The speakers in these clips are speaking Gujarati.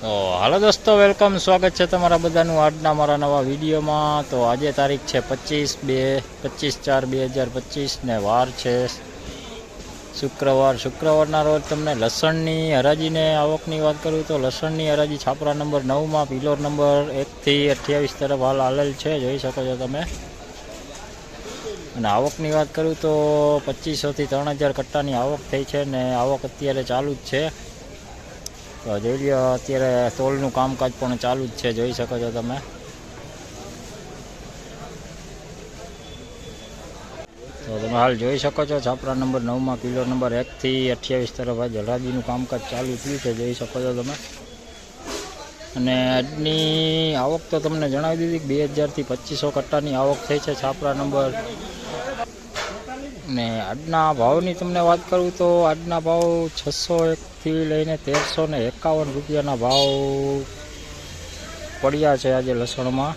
તો હાલો દોસ્તો વેલકમ સ્વાગત છે તમારા બધાનું આજના મારા નવા વિડીયોમાં. તો આજે તારીખ છે પચીસ બે, પચીસ ચાર બે હજાર પચીસ ને વાર છે શુક્રવાર. શુક્રવારના રોજ તમને લસણની હરાજીને આવકની વાત કરું તો લસણની હરાજી છાપરા નંબર નવમાં, પિલોર નંબર એકથી અઠ્યાવીસ તરફ હાલ હાલેલ છે, જોઈ શકો છો તમે. અને આવકની વાત કરું તો પચીસોથી ત્રણ હજાર કટ્ટાની આવક થઈ છે ને આવક અત્યારે ચાલુ જ છે. તો જોઈ લો અત્યારે તોલનું કામકાજ પણ ચાલુ જ છે, જોઈ શકો છો તમે. તો તમે હાલ જોઈ શકો છો, છાપરા નંબર નવમાં, કિલો નંબર એકથી અઠ્યાવીસ તરફ આ હરાજીનું કામકાજ ચાલુ થયું છે, જોઈ શકો છો તમે. અને આજની આવક તો તમને જણાવી દીધી કે બે હજારથી પચીસો કટ્ટાની આવક થઈ છે, છાપરા નંબર ને આજના ભાવની તમને વાત કરું તો આજના ભાવ છસો એકથી લઈને તેરસો ને એકાવન રૂપિયાના ભાવ પડ્યા છે આજે લસણમાં.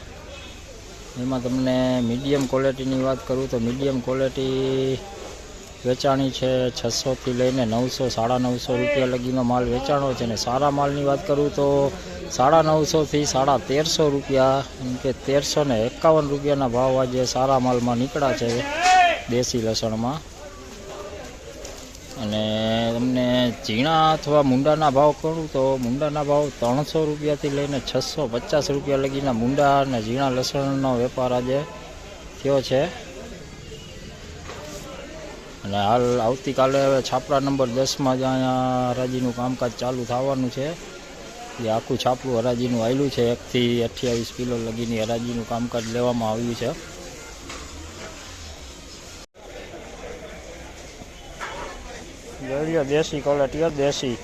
એમાં તમને મીડિયમ ક્વોલિટીની વાત કરું તો મીડિયમ ક્વોલિટી વેચાણી છે છસોથી લઈને નવસો, સાડા નવસો રૂપિયા લગીનો માલ વેચાણો છે ને સારા માલની વાત કરું તો સાડા નવસોથી સાડા તેરસો રૂપિયા, એમ કે તેરસો ને એકાવન રૂપિયાના ભાવ આજે સારા માલમાં નીકળ્યા છે. દેશી લસણમાં. અને તમને ઝીણા અથવા મુંડાના ભાવ કહું તો મુંડાના ભાવ ત્રણસો રૂપિયાથી લઈને છસો પચાસ રૂપિયા લગીના મુંડા અને ઝીણા લસણનો વેપાર આજે થયો છે. અને હાલ આવતીકાલે હવે છાપરા નંબર દસમાં જ અહીંયા હરાજીનું કામકાજ ચાલુ થવાનું છે. એ આખું છાપરું હરાજીનું આવેલું છે. એકથી અઠ્યાવીસ કિલો લગીની હરાજીનું કામકાજ લેવામાં આવ્યું છે. લો દેશી કોલેટીઓ દેશી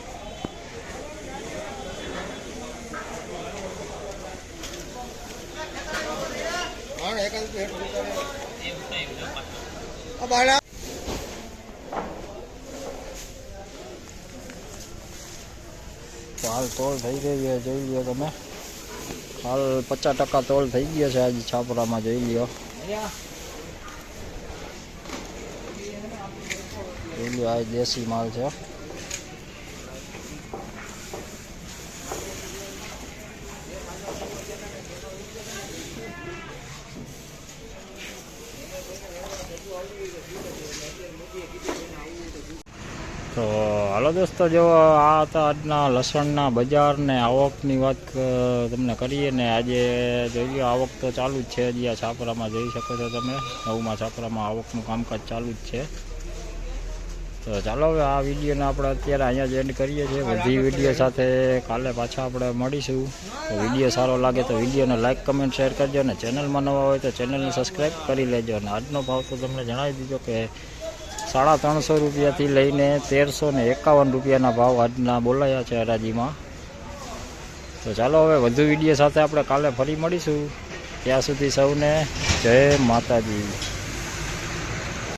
હાલ તોલ થઈ ગઈ જોઈ લ્યો તમે. હાલ પચાસ ટકા તોલ થઈ ગયો છે આજે છાપરામાં જોઈ લ્યો. લ્યો આ દેશી માલ છે. તો હાલો દોસ્તો, જો આ હતા આજના લસણના બજાર ને આવકની વાત તમને કરીએ ને આજે જોઈએ આવક તો ચાલુ જ છે, હજી આ છાપરામાં જોઈ શકો છો તમે. નવમાં છાપરામાં આવકનું કામકાજ ચાલુ જ છે. તો ચાલો હવે આ વિડીયોને આપણે અત્યારે અહીંયા જ એન્ડ કરીએ છીએ. બધી વીડિયો સાથે કાલે પાછા આપણે મળીશું. તો વીડિયો સારો લાગે તો વિડીયોને લાઇક કમેન્ટ શેર કરજો અને ચેનલમાં નવા હોય તો ચેનલને સબસ્ક્રાઈબ કરી લેજો. અને આજનો ભાવ તો તમને જણાવી દીધો કે સાડા ત્રણસો રૂપિયાથી લઈને તેરસો ને એકાવન રૂપિયાના ભાવ આજના બોલાયા છે હરાજીમાં. તો ચાલો હવે વધુ વીડિયો સાથે આપણે કાલે ફરી મળીશું. ત્યાં સુધી સૌને જય માતાજી.